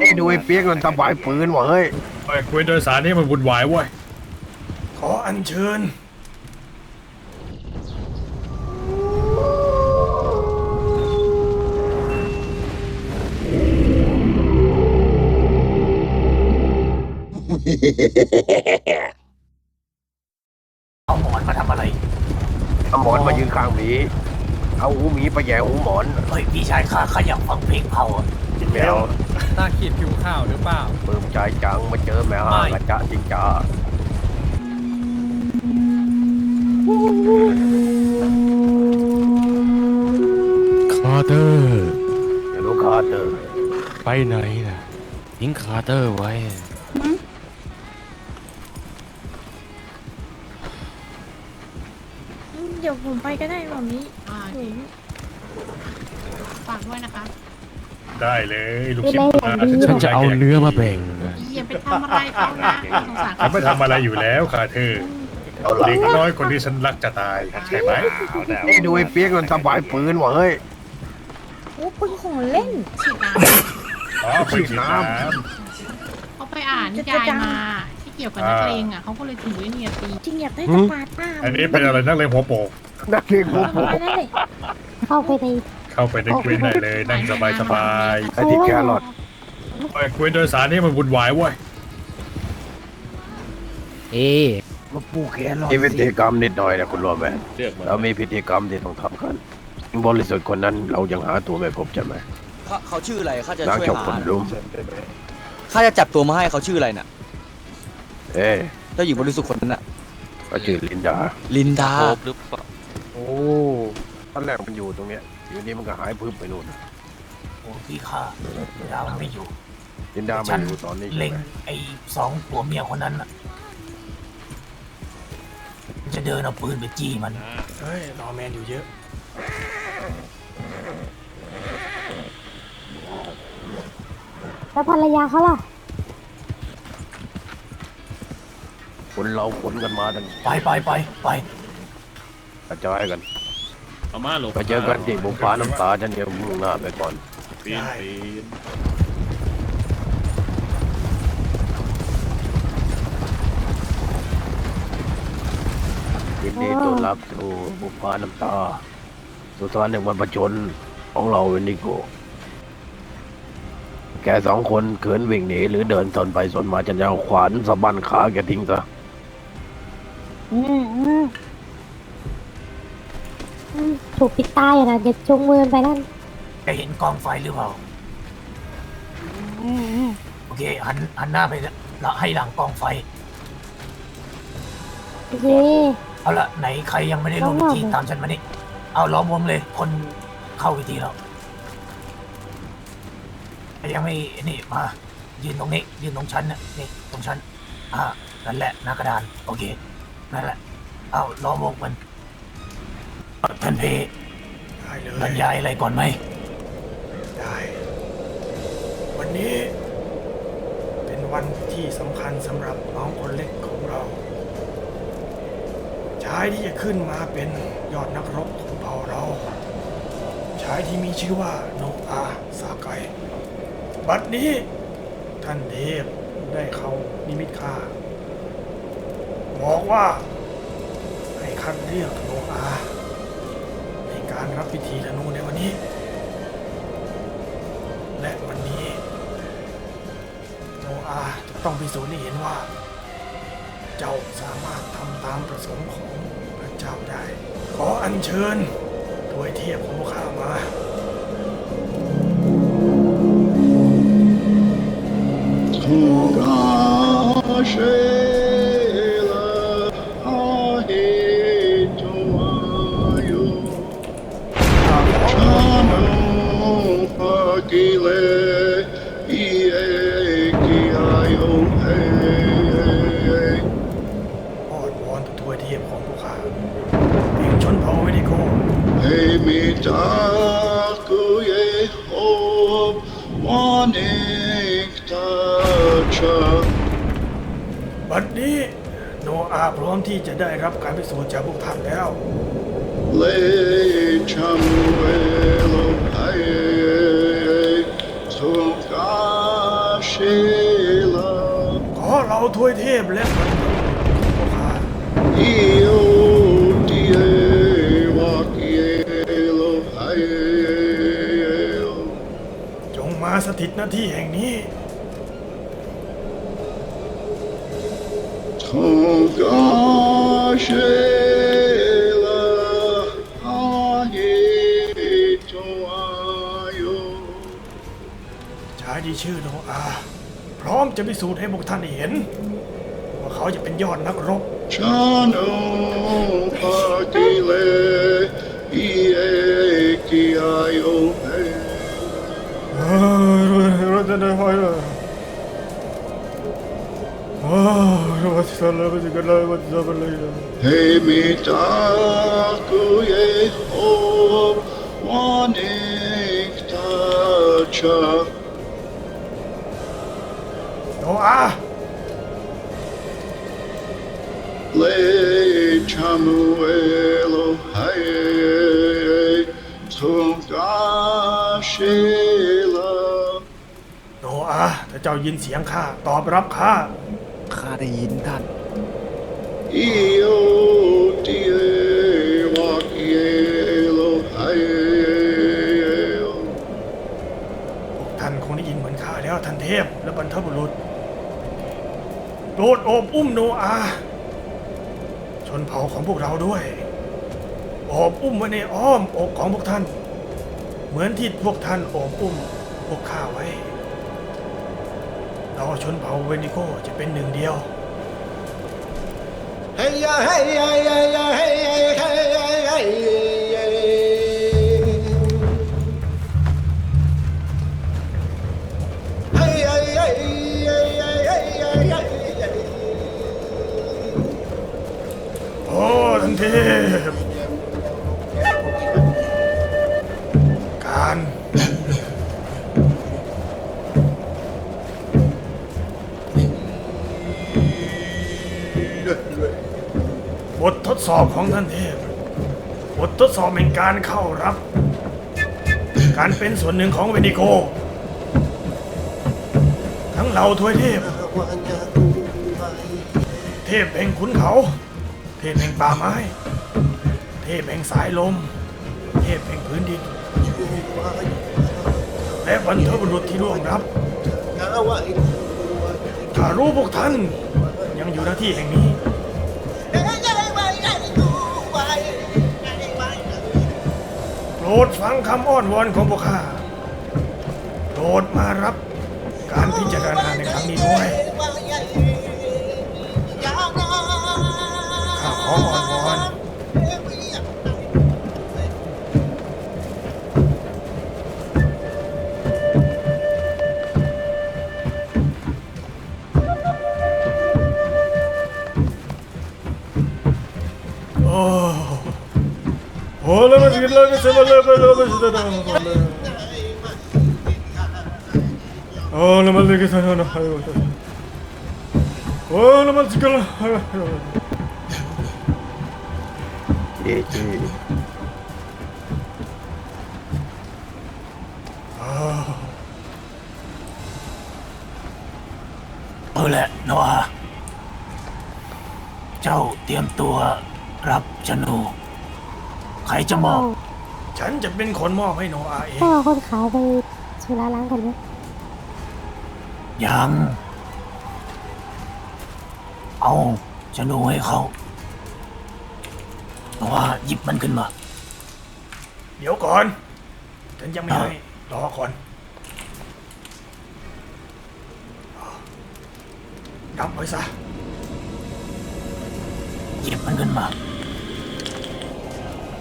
ไอ้ดูไอ้เปียกมันสบายปืนว่ะเฮ้ยไอ้คุยโดยสารนี่มันวุ่นวายเว้ยขออัญเชิญเอาหมอนมาทำอะไรเอาหมอนมายืนข้างหมี เอาหูหมีไปแย่หูหมอนเฮ้ยพี่ชายข้าข้าอยากฟังเพลงเผาอะแมวตาขีดผิวข้าวหรือเปล่าปลื้มใจจังมาเจอแมวไม่ กระจะจิงจ้าคาร์เตอร์ เดี๋ยวลูกคาเตอร์ไปไหนนะทิ้งคาร์เตอร์ไว้เดี๋ยวผมไปก็ได้แบบนี้อ่าผมฝากด้วยนะคะได้เลยลูกชิ้นปลาฉันจะเอาเนื้อมาแบ่งนะอย่าไปทำอะไรเขานะสงสารฉันไม่ทำอะไรอยู่แล้วค่ะเธอเอาละเด็กน้อยคนที่ฉันรักจะตายใช่ไหมไอ้ดูไอ้เปียกมันสบายปืนว่ะเฮ้ย โอ้ปืนของเล่น ฉีดน้อ๋อไปฉีดน้ำเขาไปอ่านนิยายมาที่เกี่ยวกับนักเลงอะเขาก็เลยถือไว้เนี่ยตีจริงอยากได้สปาร์ต้าำอันนี้เป็นอะไรนักเลงหัวโปก นักเรียนกูเอาไปนั่นเลยเข้าไปในเข้าไปในควินได้เลยนั่งสบายสบายไอ้ที่แครอทๆไอ้คุยโดยสารนี่มันวุ่นวายเว้ยเอ๊ะมาปูแกรอมีพิธีกรรมนิดหน่อยนะคุณรวมแมนเรามีพิธีกรรมที่ต้องทำกันบริสุทธิ์คนนั้นเรายังหาตัวไม่พบใช่ไหมเขาเขาชื่ออะไรข้าจะนางช่วยเจ้าคหานรุมข้าจะจับตัวมาให้เขาชื่ออะไรน่ะเอ้ยเจ้าหญิงบริสุทธิ์คนนั้นน่ะก็ชื่อลินดาลินดา โอ้ ตอนแรกมันอยู่ตรงเนี้ยอยู่นี่มันก็หายพึบไปนู่นโอ้พี่ข้าดาวไม่อยู่ลินดามาอยู่ตอนนี้ใช่เล็งไหมไอ้สองผัวเมียคนนั้นน่ะจะเดินเอาปืนไปจี้มัน เฮ้ยรอแมนอยู่เยอะ แล้วภรรยาเขาล่ะ คนเราขนกันมาตั้งไปไปไปไป กระจายกันไปเจอกันที่บุฟ้าน้ำตาฉันเดียวมุ่งหน้าไปก่อนได้ยินดีต้อนรับสู่บุฟ้าน้ำตา สุสานแห่งวันประชนของเราเวนิโก แกสองคนเขินวิ่งหนีหรือเดินสนไปสนมาจะเอาขวานสะบันขาแกทิ้งซะ อืมอืมอืม ถูกปิดตายอะนะอย่าจงมือไปนั่นแกเห็นกองไฟหรือเปล่าอืมอืมโอเคหันหันหน้าไปละให้หลังกองไฟ โอเค เอาละไหนใครยังไม่ได้ลงพิธีตามฉันมานี่เอาล้อมวงเลย คนเข้าพิธีแล้วใครยังไม่นี่มา ยืนตรงนี้ ยืนตรงชั้นน่ะนี่ตรงชั้นอ่านั่นแหละหน้ากระดาน โอเคนั่นแหละ เอาล้อมวงมัน เอาท่านเพได้เลบรยรยายอะไรก่อนไหม ได้ วันนี้ เป็นวันที่สำคัญสำหรับน้องคนเล็กของเรา ชายที่จะขึ้นมาเป็นยอดนักรบของเผ่าเรา ชายที่มีชื่อว่าโนอาซาไกบัดนี้ท่านเทพได้เข้านิมิตข้าบอกว่าให้คัดเรียกโนอาใน การรับพิธีธนูในวันนี้ และวันนี้โนอาจะต้องพิสูจน์ให้เห็นว่า เจ้าสามารถทำตามประสงค์ของพระเจ้าได้ ขออัญเชิญถวยเทียบของพวกข้ามาอ้ บัดนี้โนอาพร้อมที่จะได้รับการพิสูจน์จากพวกท่านแล้ว Le chamuelo ay, suka ขอเราทวยเทพและบรรพบุรุษของข้าจ มาสถิตหน้าที่แห่งนี้ชายที่ชื่อโนอาพร้อมจะพิสูจน์ให้พวกท่านได้เห็น ว่าเขาจะเป็นยอดนักรบ Chano Pagile Iekiaio เอ อเราจะได้ไหมล่ะโอ้เราจะทำอะไร ถ้าเจ้ายินเสียงข้าตอบรับข้า ข้าได้ยินท่าน Io die Wakielo Haye ท่านคงได้ยินเหมือนข้าแล้วท่านเทพและบรรทบุรุษโปรดโอบอุ้มโนอาชนเผ่าของพวกเราด้วยโอบอุ้มไว้ในอ้อมอกของพวกท่าน เหมือนที่พวกท่านโอบอุ้มพวกข้าไว้ เราชนเผ่าเวนิโกจะเป็นหนึ่งเดียวโอ้ท่านเทพการ สอบของท่านเทพบททดสอบแห่งการเข้ารับ การเป็นส่วนหนึ่งของเวนิโก ทั้งเหล่าทวยเทพ เทพแห่งขุนเขา เทพแห่งป่าไม้ เทพแห่งสายลม เทพแห่งพื้นดิน และบรรพบุรุษที่ร่วงรับถ้ารู้พวกท่านยังอยู่หน้าที่แห่งนี้ รดฟังคำอ้อนวอนของพวกข้าโปรดมารับการพิจารณาในครั้งนี้ด้วยข้าขออ้อนวอนโอ้โหแล้วมันกินแล้วก็จะมาเลยไปแล้วก็จะได้โอ้แล้ว มันเลยก็จะนะโอ้แล้วมันกินแล้วเอจีเอาแหละโนอาเจ้าเตรียมตัวรับชนูใครจะมอบ ฉันจะเป็นคนมอบให้โนอาเองให้เอาคนขาวไปสุราล้างกันไหมยัง เอาชนูให้เขาโนอาหยิบมันขึ้นมา เดี๋ยวก่อน ฉันยังไม่ให้รอก่อนรับไว้ซะ หยิบมันขึ้นมา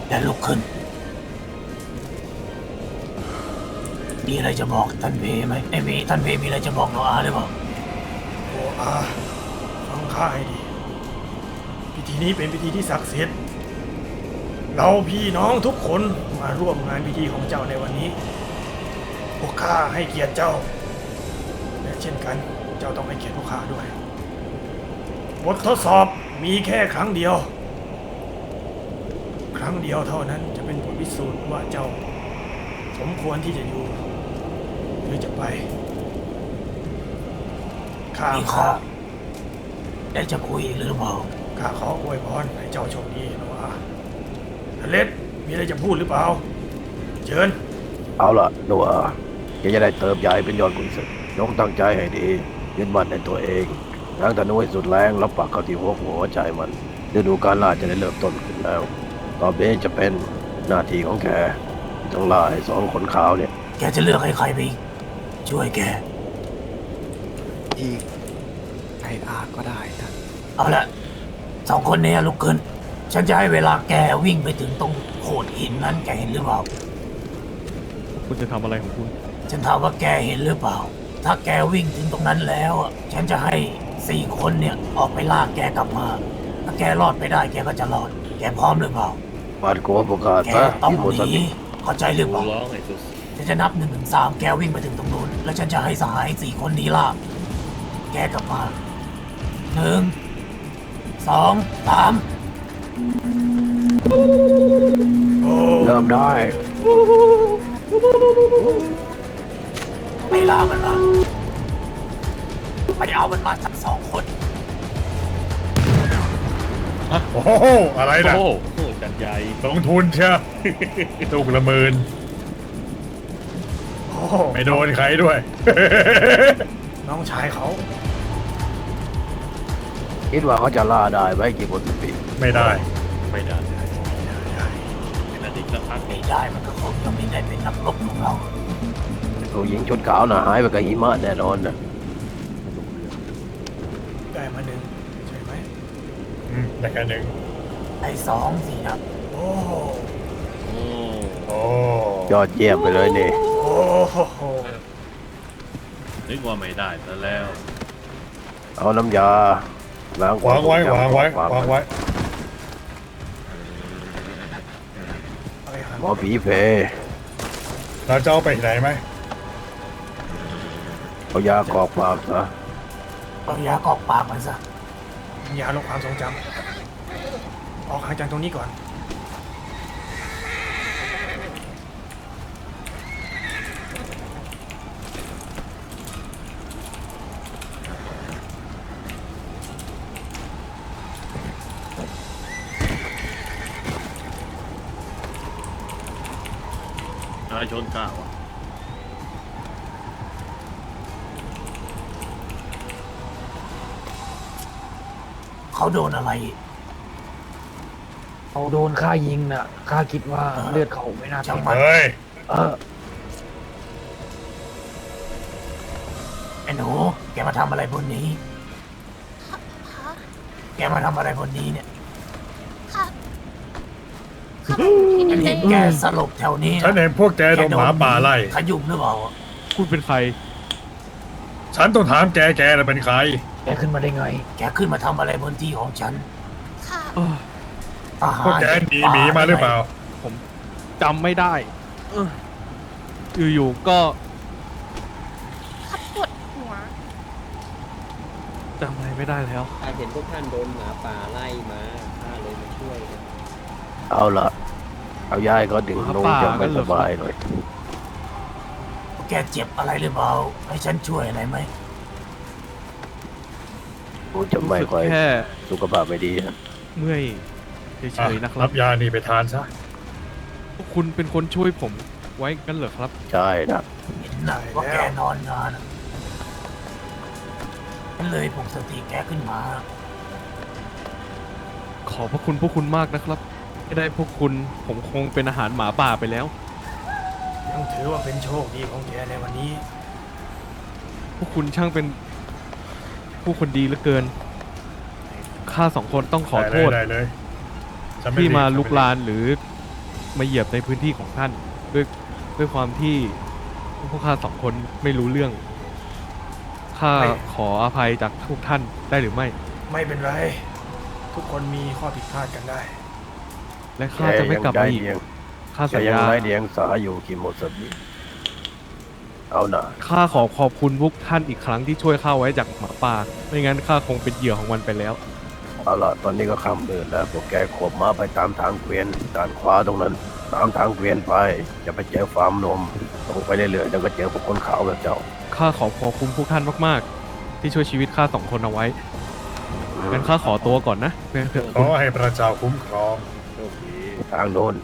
และลุกขึ้น มีอะไรจะบอกท่านเพไหมไอ้ยมีท่านเพมีอะไรจะบอกโนอาหรือเปล่าโนอาฟังข้าให้ดี พิธีนี้เป็นพิธีที่ศักดิ์สิทธิ์ เราพี่น้องทุกคนมาร่วมงานพิธีของเจ้าในวันนี้ พวกข้าให้เกียรติเจ้า และเช่นกัน เจ้าต้องให้เกียรติพวกข้าด้วย บททดสอบมีแค่ครั้งเดียว ครั้งเดียวเท่านั้นจะเป็นบทพิสูจน์ว่าเจ้า สมควรที่จะอยู่ หรือจะไปข้ามีขอข้าได้จะคุยหรือเปล่าข้าขออวยพรให้เจ้าโชคดีโนอาอเล็ดมีอะไรจะพูดหรือเปล่า เชิญ เอาล่ะหนูอะแกจะได้เติบใหญ่เป็นยอดกุนศึกจงตั้งใจให้ดี ยึดมั่นในตัวเองทั้งธนูให้สุดแรงแล้วปักเข้าที่หัวหัวใจมันฤดูการล่าจะได้เริ่มต้นขึ้นแล้ว ต่อไปนี้จะเป็นหน้าที่ของแกที่ต้องล่าให้สองคนขาวเนี่ย แกจะเลือกให้ใครไป ช่วยแก อีกไออาก็ได้ท่านเอาละสองคนนี้ลุกขึ้น ฉันจะให้เวลาแกวิ่งไปถึงตรงโขดหินนั้นแกเห็นหรือเปล่า คุณจะทำอะไรของคุณ ฉันถามว่าแกเห็นหรือเปล่า ถ้าแกวิ่งถึงตรงนั้นแล้วอะฉันจะให้สี่คนเนี่ยออกไปลากแกกลับมา ถ้าแกรอดไปได้แกก็จะรอด แกพร้อมหรือเปล่าปาดกลัวประกาศแกซะต้องที่หมดหสนีติเข้าใจหรือเปล่า ฉันจะนับหนึ่งถึงสามแกวิ่งไปถึงตรงนู้นแล้วฉันจะให้สหายสี่คนนี้ลากแกกลับมาหนึ่งสองสามเริ่มได้ไปลากมันมาไปเอามันมาทั้งสองคนโอ้โหอะไรนะโอ้โหจัดใหญ่ลงทุนเชียว ตุกละหมื่น โอ้โหไม่โดนใครด้วย น้องชายเขาคิดว่าเขาจะล่าได้ไหมกี่คนปีไม่ได้ ไม่ได้เป็นอดีตสักพักไม่ได้มันก็คงจะไม่ได้เป็นนักรบของเราผู้หญิงชุดขาวน่ะหายไปกับหิมะแน่นอนนะได้มาหนึ่งใช่ไหมอืมแต่แค่หนึ่งไอ้สองสินะโอ้โหโอ้ ยอดเยี่ยมไปเลยนี่ โอ้โหนึกว่าไม่ได้ซะแล้ว เอาน้ำยาล้างควางไว้ทรงจำวางไว้ของวางไว้อะไรหันหมอผีเพเราจะเอาไปไหนไหมเอายากรอกปากซะเอายากอกปากมันซะยาลดความทรงจำออกห่างจากตรงนี้ก่อนนายชนข้าวอะ เขาโดนอะไร เขาโดนข้ายิงน่ะข้าคิดว่าเลือดเขาไม่น่าช่างเท่ามันเฮ้ยเออไอ้หนูแกมาทำอะไรบนนี้แกมาทำอะไรบนนี้เนี่ยฉันเห็นแกสลบแถวนี้ฉันเห็นพวกแกโดนหมาป่าไล่ ขยุ่มหรือเปล่า คุณเป็นใคร ฉันต้องถามแกแกน่ะเป็นใคร แกขึ้นมาได้ไง แกขึ้นมาทำอะไรบนที่ของฉันทหารพวกแกหนีหมีมาหรือเปล่า จำไม่ได้เอออยู่ๆก็ปวดหัว จำอะไรไม่ได้แล้ว ข้าเห็นพวกท่านโดนหมาป่าไล่มาข้าเลยมาช่วยครับเอาละเอายายเขาดึงหมาลงป่าจะไม่กันเหรสอ บายหน่อยแกเจ็บอะไรหรือเปล่า ให้ฉันช่วยอะไรไหม กูจะไม่รู้สึกค่อยแค่สุขภาพไม่ดีนะเมื่อยเฉยๆนะครัรับบ ยานี่ไปทานซะ พวกคุณเป็นคนช่วยผมไว้กันเหรอครับ ใช่นะเห็นนะว่าแกนอนงานอะฉันเลยปลุกสติแกขึ้นมา ขอบพระคุณพวกคุณมากนะครับไม่ได้พวกคุณผมคงเป็นอาหารหมาป่าไปแล้ว ยังถือว่าเป็นโชคดีของแกในวันนี้ พวกคุณช่างเป็น ผู้คนดีเหลือเกิน ข้าสองคนต้องขอโทษได้เลยได้เลยฉันไที่มารีบลุกลานหรือมาเหยียบในพื้นที่ของท่าน ด้วยด้วยความที่พวกข้าสองคนไม่รู้เรื่อง ข้าไม่ขออภัยจากทุกท่านได้หรือไม่ ไม่เป็นไร ทุกคนมีข้อผิดพลาดกันได้ และแกข้าจะไม่ยังกลับได้มาอีกเดียงข้าแกสัญยังญาไร้เดียงสาอยู่กิโมสบิ เอาหน่ะข้าขอขอบคุณพวกท่านอีกครั้งที่ช่วยข้าไว้จากหมาป่า ไม่งั้นข้าคงเป็นเหยื่อของมันไปแล้ว เอาล่ะตอนนี้ก็ค่ำมืดแล้วพวกแกขวบม้าไปตามทางเกวียนด้านขวาตรงนั้น ตามทางเกวียนไป จะไปเจอฟาร์มนมตรงไปเรื่อยๆแล้วก็เจอพวกคนขาวแบบเจ้าข้าขอขอบคุณพวกท่านมากๆจที่ช่วยชีวิตข้าสองคนเอาไว้ งั้นข้าขอตัวก่อนนะเพื่อนขอให้พระเจ้าคุ้มครองทางโน้น